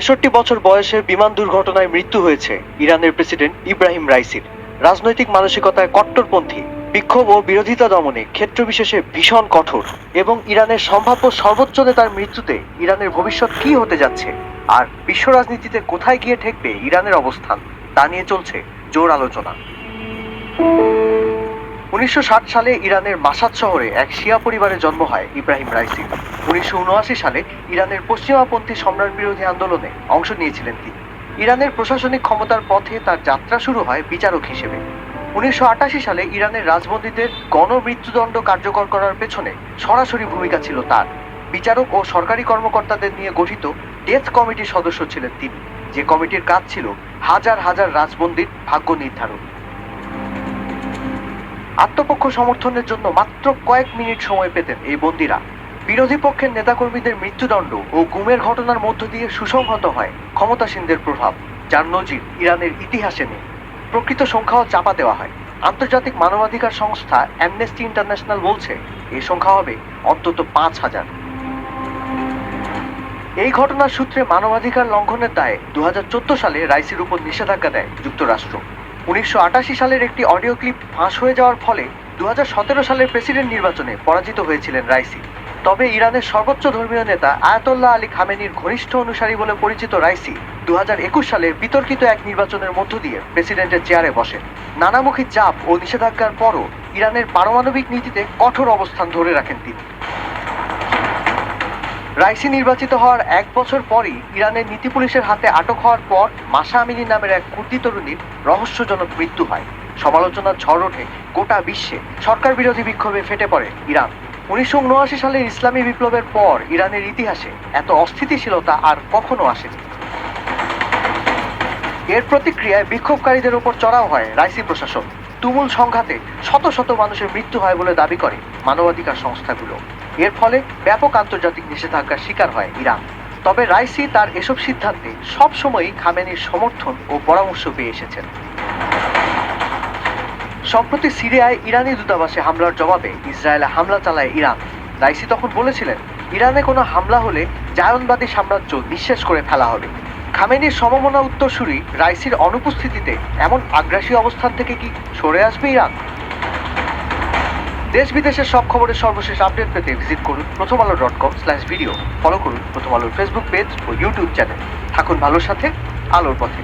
ছেষট্টি বছর বয়সে বিমান দুর্ঘটনায় মৃত্যু হয়েছে ইরানের প্রেসিডেন্ট ইব্রাহিম রাইসির। রাজনৈতিক মানসিকতায় কট্টরপন্থী, বিক্ষোভ ও বিরোধিতা দমনে ক্ষেত্র বিশেষে ভীষণ কঠোর এবং ইরানের সম্ভাব্য সর্বোচ্চ নেতার মৃত্যুতে ইরানের ভবিষ্যৎ কি হতে যাচ্ছে আর বিশ্ব রাজনীতিতে কোথায় গিয়ে ঠেকবে ইরানের অবস্থান, তা নিয়ে চলছে জোর আলোচনা। উনিশশো ষাট সালে ইরানের মাসাদ শহরে এক শিয়া পরিবারে জন্ম হয় ইব্রাহিম রাইসি। উনিশশো সালে ইরানের পশ্চিমাপন্থী সম্রাট বিরোধী আন্দোলনে অংশ নিয়েছিলেন তিনি। ইরানের প্রশাসনিক ক্ষমতার পথে তার যাত্রা শুরু হয় বিচারক হিসেবে। উনিশশো আটাশি সালে ইরানের রাজবন্দীদের গণমৃত্যুদণ্ড কার্যকর করার পেছনে সরাসরি ভূমিকা ছিল তার। বিচারক ও সরকারি কর্মকর্তাদের নিয়ে গঠিত ডেথ কমিটির সদস্য ছিলেন তিনি। যে কমিটির কাজ ছিল হাজার হাজার রাজবন্দির ভাগ্য নির্ধারণ। আত্মপক্ষ সমর্থনের জন্য মাত্র কয়েক মিনিট সময় পেতেন এই বন্দীরা। বিরোধী পক্ষের নেতাকর্মীদের মৃত্যুদণ্ড ও গুমের ঘটনার মধ্য দিয়ে সুসংহত হয় ক্ষমতাসীনদের প্রভাব, যার নজির ইরানের ইতিহাসে নেই। প্রকৃত সংখ্যাও চাপা দেওয়া হয়। আন্তর্জাতিক মানবাধিকার সংস্থা অ্যামনেস্টি ইন্টারন্যাশনাল বলছে এই সংখ্যা হবে অন্তত পাঁচ হাজার। এই ঘটনার সূত্রে মানবাধিকার লঙ্ঘনের দায়ে দু হাজার চোদ্দ সালে রাইসির উপর নিষেধাজ্ঞা দেয় যুক্তরাষ্ট্র। উনিশশো আটাশি সালের একটি অডিও ক্লিপ ফাঁস হয়ে যাওয়ার ফলে দু হাজার সতেরো সালের প্রেসিডেন্ট নির্বাচনে পরাজিত হয়েছিলেন রাইসি। তবে ইরানের সর্বোচ্চ ধর্মীয় নেতা আয়াতোল্লাহ আলী খামেনির ঘনিষ্ঠ অনুসারী বলে পরিচিত রাইসি দু হাজার একুশ সালে বিতর্কিত এক নির্বাচনের মধ্য দিয়ে প্রেসিডেন্টের চেয়ারে বসেন। নানামুখী চাপ ও নিষেধাজ্ঞার পরও ইরানের পারমাণবিক নীতিতে কঠোর অবস্থান ধরে রাখেন তিনি। রাইসি নির্বাচিত হওয়ার এক বছর পরই ইরানের নীতি পুলিশের হাতে আটক হওয়ার পর মাসা আমিনী নামের এক কুর্দি তরুণীর রহস্যজনক মৃত্যু হয়। সমালোচনার ঝড় ওঠে গোটা বিশ্বে। সরকার বিরোধী বিক্ষোভে ফেটে পড়ে ইরান। উনিশশো উনআশি সালের ইসলামী বিপ্লবের পর ইরানের ইতিহাসে এত অস্থিতিশীলতা আর কখনো আসেনি। এর প্রতিক্রিয়ায় বিক্ষোভকারীদের উপর চড়াও হয় রাইসি প্রশাসন। তুমুল সংঘাতে শত শত মানুষের মৃত্যু হয় বলে দাবি করে মানবাধিকার সংস্থাগুলো। এর ফলে ব্যাপক আন্তর্জাতিক নিষেধাজ্ঞার শিকার হয় ইরান। তবে রাইসি তার এসব সিদ্ধান্তে সবসময়ই খামেনির সমর্থন ও পরামর্শ পেয়ে এসেছেন। সম্প্রতি সিরিয়ায় ইরানি দূতাবাসে হামলার জবাবে ইসরায়েলে হামলা চালায় ইরান। রাইসি তখন বলেছিলেন, ইরানে কোনো হামলা হলে জায়নবাদী সাম্রাজ্য নিঃশেষ করে ফেলা হবে। খামেনির সমমনা উত্তরসূরি রাইসির অনুপস্থিতিতে এমন আগ্রাসী অবস্থান থেকে কি সরে আসবে ইরান? দেশ বিদেশের সব খবরের সর্বশেষ আপডেট পেতে ভিজিট করুন Prothom Alo dot com slash video follow করুন প্রথম আলোর ফেসবুক পেজ ও ইউটিউব চ্যানেল থাকুন ভালোর সাথে, আলোর পথে।